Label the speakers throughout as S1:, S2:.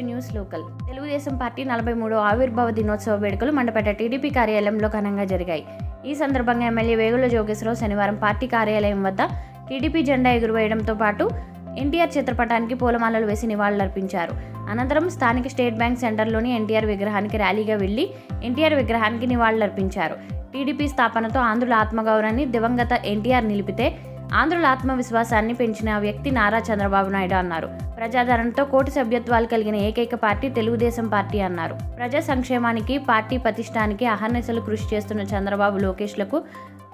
S1: News local. Telugu Desam party నలభై మూడో ఆవిర్భావ దినోత్సవ వేడుకలు మండపేట టీడీపీ కార్యాలయంలో ఘనంగా జరిగాయి. ఈ సందర్భంగా ఎమ్మెల్యే వేగుల జోగేశ్వరరావు శనివారం పార్టీ కార్యాలయం వద్ద టీడీపీ జెండా ఎగురవేయడంతో పాటు ఎన్టీఆర్ చిత్రపటానికి పూలమాలలు వేసి నివాళులర్పించారు. అనంతరం స్థానిక స్టేట్ బ్యాంక్ సెంటర్లోని ఎన్టీఆర్ విగ్రహానికి ర్యాలీగా వెళ్ళి ఎన్టీఆర్ విగ్రహానికి నివాళులర్పించారు. టీడీపీ స్థాపనతో ఆంధ్రుల ఆత్మగౌరవాన్ని దివంగత ఎన్టీఆర్ నిలిపితే ఆంధ్రుల ఆత్మవిశ్వాసాన్ని పెంచిన వ్యక్తి నారా చంద్రబాబు నాయుడు అన్నారు. ప్రజాదరణతో కోటి సభ్యత్వాలు కలిగిన ఏకైక పార్టీ తెలుగుదేశం పార్టీ అన్నారు. ప్రజా సంక్షేమానికి పార్టీ ప్రతిష్టానికి అహర్నిశలు కృషి చేస్తున్న చంద్రబాబు లోకేష్లకు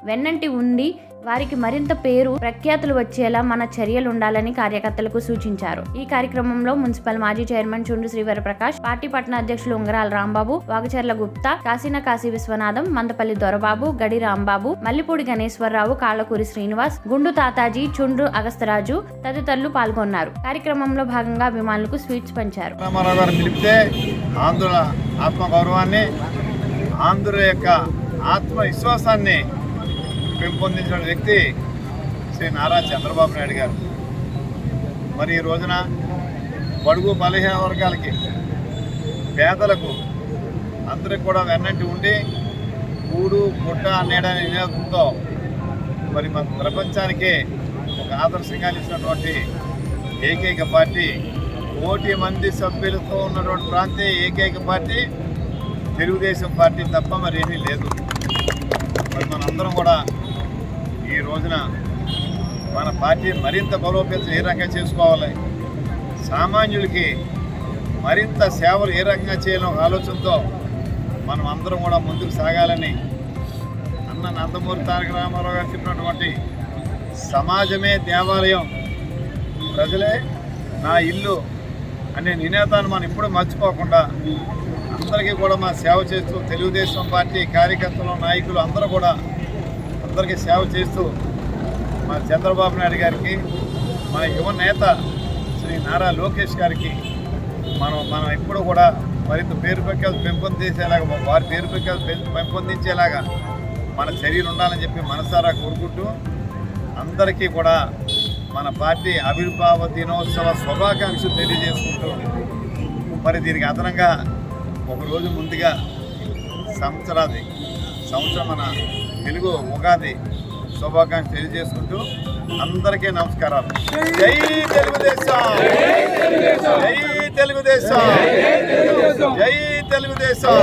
S1: వెన్నంటి ఉండి వారికి మరింత పేరు ప్రఖ్యాతులు వచ్చేలా మన చర్యలు ఉండాలని కార్యకర్తలకు సూచించారు. ఈ కార్యక్రమంలో మున్సిపల్ మాజీ చైర్మన్ చుండు శ్రీవరప్రకాష్ పార్టీ పట్టణ అధ్యక్షులు ఉంగరాల రాంబాబు వాగచర్ల గుప్తా కాశీన కాశీ విశ్వనాథం మందపల్లి దొరబాబు గడి రాంబాబు మల్లిపూడి గణేశ్వరరావు కాళ్ళకూరి శ్రీనివాస్ గుండు తాతాజీ చుండ్రు అగస్తరాజు తదితరులు పాల్గొన్నారు. కార్యక్రమంలో భాగంగా అభిమానులకు స్వీట్స్ పంచారు.
S2: రామారావు ఆత్మగౌరవాన్ని యొక్క ఆత్మవిశ్వాసాన్ని పెంపొందించిన వ్యక్తి శ్రీ నారా చంద్రబాబు నాయుడు గారు. మరి ఈ రోజున బడుగు బలహీన వర్గాలకి పేదలకు అందరికి కూడా వెన్నంటి ఉండి కూడు గుడ్డ నీడని నినాదంతో మరి మన ప్రపంచానికే ఒక ఆదర్శంగా ఇచ్చినటువంటి ఏకైక పార్టీ కోటి మంది సభ్యులతో ఉన్నటువంటి ప్రాంతే ఏకైక పార్టీ తెలుగుదేశం పార్టీ తప్ప మరి ఏమీ లేదు. మరి మనందరం కూడా ఈ రోజున మన పార్టీ మరింత బలోపేతం ఏ రకంగా చేసుకోవాలి? సామాన్యులకి మరింత సేవలు ఏ రకంగా చేయాలని ఒక ఆలోచనతో మనం అందరం కూడా ముందుకు సాగాలని అన్న నందమూరి తారక రామారావు గారు చెప్పినటువంటి సమాజమే దేవాలయం ప్రజలే నా ఇల్లు అనే నినాదాన్ని మనం ఇప్పుడు మర్చిపోకుండా అందరికీ కూడా మా సేవ చేస్తూ తెలుగుదేశం పార్టీ కార్యకర్తలు నాయకులు అందరూ కూడా అందరికీ సేవ చేస్తూ మన చంద్రబాబు నాయుడు గారికి మన యువ నేత శ్రీ నారా లోకేష్ గారికి మనం మనం ఎప్పుడు కూడా మరింత పేరు పెక్కలు పెంపొందించేలాగా వారి పేరు పెక్కలు పెంపొందించేలాగా మన చర్యలు ఉండాలని చెప్పి మనసారా కోరుకుంటూ అందరికీ కూడా మన పార్టీ ఆవిర్భావ దినోత్సవ శుభాకాంక్షలు తెలియజేసుకుంటూ మరి దీనికి అదనంగా ఒకరోజు ముందుగా సంవత్సరాది సంవత్సరం మన తెలుగు ఉగాది శుభాకాంక్షలు తెలియజేసుకుంటూ అందరికీ నమస్కారాలు. జై తెలుగుదేశం! జై తెలుగుదేశం! జై తెలుగుదేశం!